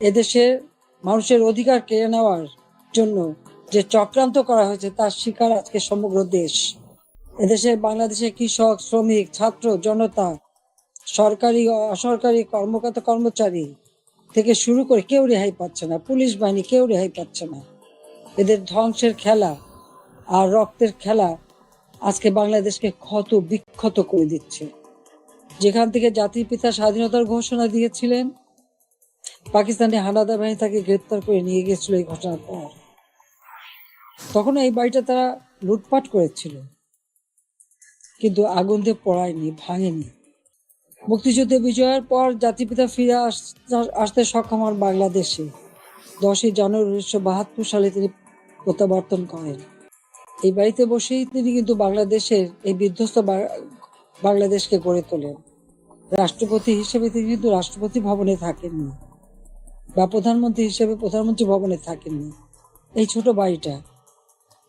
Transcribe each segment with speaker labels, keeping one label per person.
Speaker 1: এদেশের মানুষের অধিকার কেড়ে নেওয়ার জন্য যে চক্রান্ত করা হয়েছে, তার শিকার আজকে সমগ্র দেশ। এদেশের বাংলাদেশের কৃষক, শ্রমিক, ছাত্র, জনতা, সরকারি অসরকারি কর্মকর্তা, কর্মচারী থেকে শুরু করে কেউ রেহাই পাচ্ছে না। পুলিশ বাহিনী কেউ রেহাই পাচ্ছে না। এদের ধ্বংসের খেলা আর রক্তের খেলা আজকে বাংলাদেশকে ক্ষত বিক্ষত করে দিচ্ছে। যেখান থেকে জাতির পিতা স্বাধীনতার ঘোষণা দিয়েছিলেন পাকিস্তানি হানাদার বাহিনী তাকে গ্রেপ্তার করে নিয়ে গেছিল এই ঘটনার পর। তখন এই বাড়িটা তারা লুটপাট করেছিল। কিন্তু আগুন দিয়ে পড়ায়নি, ভাঙেনি। মুক্তিযুদ্ধে বিজয়ের পর জাতিপিতা ফিরে আসতে সক্ষম হন বাংলাদেশে। দশই জানুয়ারি উনিশশো বাহাত্তর সালে তিনি প্রত্যাবর্তন করেন। এই বাড়িতে বসেই তিনি কিন্তু বাংলাদেশের এই বিধ্বস্ত বাংলাদেশকে গড়ে তোলেন। রাষ্ট্রপতি হিসেবে তিনি কিন্তু রাষ্ট্রপতি ভবনে থাকেননি। বা প্রধানমন্ত্রী হিসেবে প্রধানমন্ত্রী ভবনে থাকেননি। এই ছোট বাড়িটা,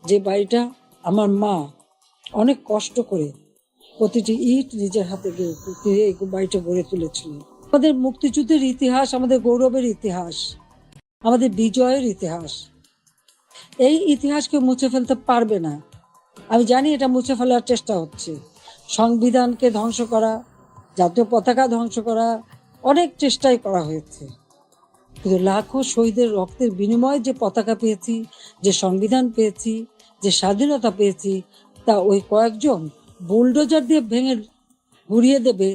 Speaker 1: যে বাড়িটা আমার মা অনেক কষ্ট করে প্রতিটি ইট নিজের হাতে এই বাড়িটা গড়ে তুলেছিল। আমাদের মুক্তিযুদ্ধের ইতিহাস আমাদের গৌরবের ইতিহাস, আমাদের বিজয়ের ইতিহাস। এই ইতিহাসকে মুছে ফেলতে পারবে না। আমি জানি এটা মুছে ফেলার চেষ্টা হচ্ছে। সংবিধানকে ধ্বংস করা, জাতীয় পতাকা ধ্বংস করা অনেক চেষ্টাই করা হয়েছে। কিন্তু লাখো শহীদের রক্তের বিনিময়ে যে পতাকা পেয়েছি, যে সংবিধান পেয়েছি, যে স্বাধীনতা পেয়েছি, তা ওই কয়েকজন বুলডোজার দিয়ে ভেঙে ঘুরিয়ে দেবে,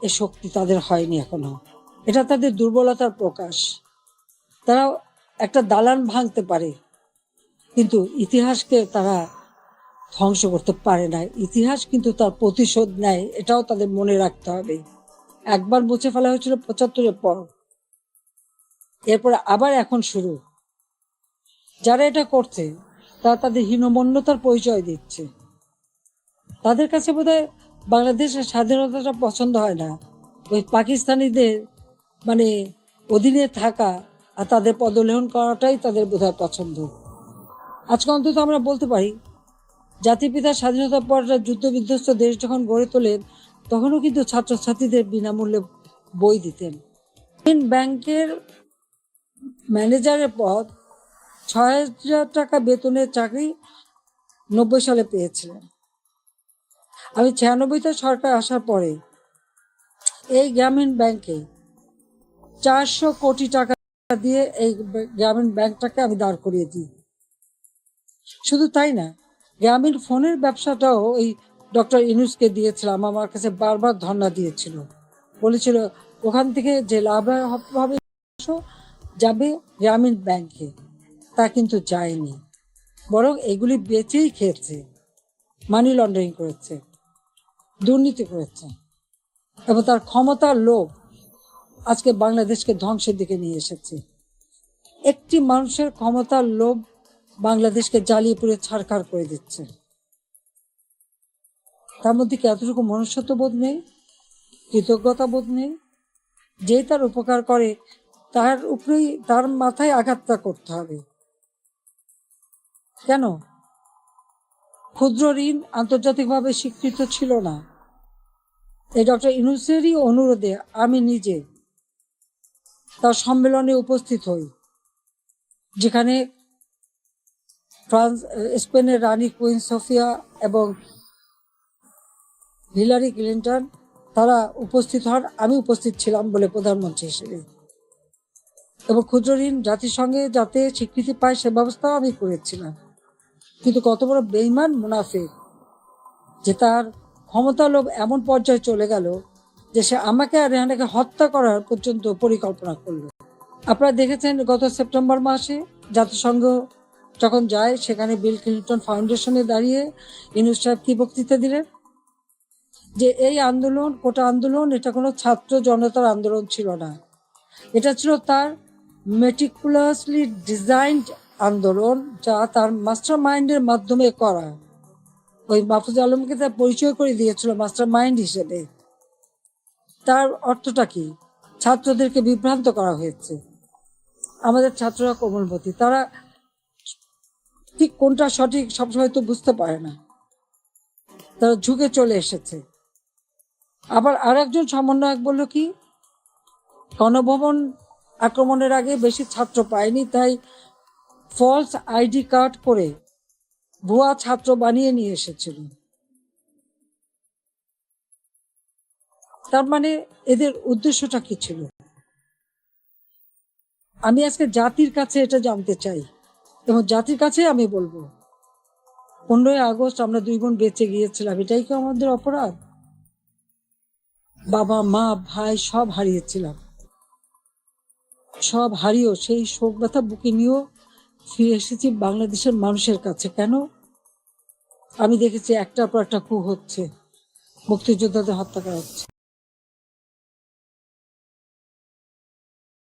Speaker 1: এ শক্তি তাদের হয়নি এখনও। এটা তাদের দুর্বলতার প্রকাশ। তারা একটা দালান ভাঙতে পারে, কিন্তু ইতিহাসকে তারা ধ্বংস করতে পারে না। ইতিহাস কিন্তু তার প্রতিশোধ নেয়, এটাও তাদের মনে রাখতে হবে। একবার মুছে ফেলা হয়েছিল পঁচাত্তরের পর। এরপরে আবার এখন শুরু। যারা এটা করছে, তারা তাদের হীনমন্যতার পরিচয় দিচ্ছে। তাদের কাছে বোধহয় বাংলাদেশের স্বাধীনতাটা পছন্দ হয় না। ওই পাকিস্তানিদের মানে অধীনে থাকা আর তাদের পদলেহন করাটাই তাদের বোধহয় পছন্দ। আজকে অন্তত আমরা বলতে পারি জাতিপিতার স্বাধীনতার পর যুদ্ধ বিধ্বস্ত দেশ যখন গড়ে তোলেন, তখনও কিন্তু ছাত্রছাত্রীদের বিনামূল্যে বই দিতেন। ব্যাংকের ম্যানেজারের পদ ছয় হাজার টাকা বেতনের চাকরি নব্বই সালে পেয়েছিলেন। আমি ছিয়ানব্বইতে সরকার আসার পরে এই গ্রামীণ ব্যাংকে চারশো কোটি টাকা দিয়ে এই গ্রামীণ ব্যাংকটাকে আমি দাঁড় করিয়ে দিই। শুধু তাই না, গ্রামীণ ফোনের ব্যবসাটাও এই ডক্টর ইনুসকে দিয়েছিলাম, আমার কাছে বারবার ধর্ণা দিয়েছিল। বলেছিল, ওখান থেকে যে লাভ হবে যাবে গ্রামীণ ব্যাংকে। তা কিন্তু যায়নি। বরং এগুলি বেচেই খেয়েছে। মানি লন্ডারিং করেছে। দুর্নীতি করেছে। এবং তার ক্ষমতার লোভ আজকে বাংলাদেশকে ধ্বংসের দিকে নিয়ে এসেছে। একটি মানুষের ক্ষমতার লোভ বাংলাদেশকে জ্বালিয়ে পুড়ে ছাড়খাড় করে দিচ্ছে। তার মধ্যে কি এতটুকু মনুষ্যত্ব বোধ নেই? কৃতজ্ঞতা বোধ নেই? যে তার উপকার করে তার উপরেই, তার মাথায় আঘাতটা করতে হবে। কেন? ক্ষুদ্র ঋণ আন্তর্জাতিকভাবে স্বীকৃত ছিল না। এই ডক্টর ইনুসেরই অনুরোধে আমি নিজে তার সম্মেলনে উপস্থিত হই, যেখানে ফ্রান্স, স্পেনের রানী কুইন সোফিয়া এবং হিলারি ক্লিন্টন, তারা উপস্থিত হন, আমি উপস্থিত ছিলাম বলে প্রধানমন্ত্রী হিসেবে। এবং ক্ষুদ্র ঋণ জাতিসংঘে যাতে স্বীকৃতি পায় সে ব্যবস্থাও আমি করেছিলাম। কিন্তু কত বড় বেইমান মুনাফে যে তার ক্ষমতা লোভ এমন পর্যায়ে চলে গেল যে সে আমাকে আর রেহানাকে হত্যা করার পর্যন্ত পরিকল্পনা করল। আপনারা দেখেছেন গত সেপ্টেম্বর মাসে জাতিসংঘ যখন যায়, সেখানে বিল ক্লিন্টন ফাউন্ডেশনে দাঁড়িয়ে ইনুস সাহেব কি বক্তৃতা দিলেন? যে এই আন্দোলন, কোটা আন্দোলন, এটা কোনো ছাত্র জনতার আন্দোলন ছিল না। এটা ছিল তার মেটিকুলাসলি ডিজাইনড আন্দোলন যা তার মাস্টার মাইন্ডের মাধ্যমে করা। ওই মাহফুজ আলমকে তার পরিচয় করে দিয়েছিল মাস্টার মাইন্ড হিসেবে। তার অর্থটা কি? ছাত্রদেরকে বিভ্রান্ত করা হয়েছে। আমাদের ছাত্ররা কোমলমতি, তারা ঠিক কোনটা সঠিক সবসময় তো বুঝতে পারে না। তারা ঝুঁকে চলে এসেছে। আবার আর একজন সমন্বয়ক বলল কি? গণভবন আক্রমণের আগে বেশি ছাত্র পায়নি, তাই ফলস আইডি কার্ড করে ভুয়া ছাত্র বানিয়ে নিয়ে এসেছিল। তার মানে এদের উদ্দেশ্যটা কি ছিল? আমি আজকে জাতির কাছে এটা জানতে চাই, এবং জাতির কাছে আমি বলব, পনেরোই আগস্ট আমরা দুই বোন বেঁচে গিয়েছিলাম, এটাই কি আমাদের অপরাধ? বাবা, মা, ভাই সব হারিয়েছিলাম। সব হারিয়েও সেই শোক ব্যথা বুকে নিয়েও ফিরে এসেছি বাংলাদেশের মানুষের কাছে। কেন? আমি দেখেছি একটার পর একটা কু হচ্ছে, মুক্তিযোদ্ধাদের হত্যা করা হচ্ছে।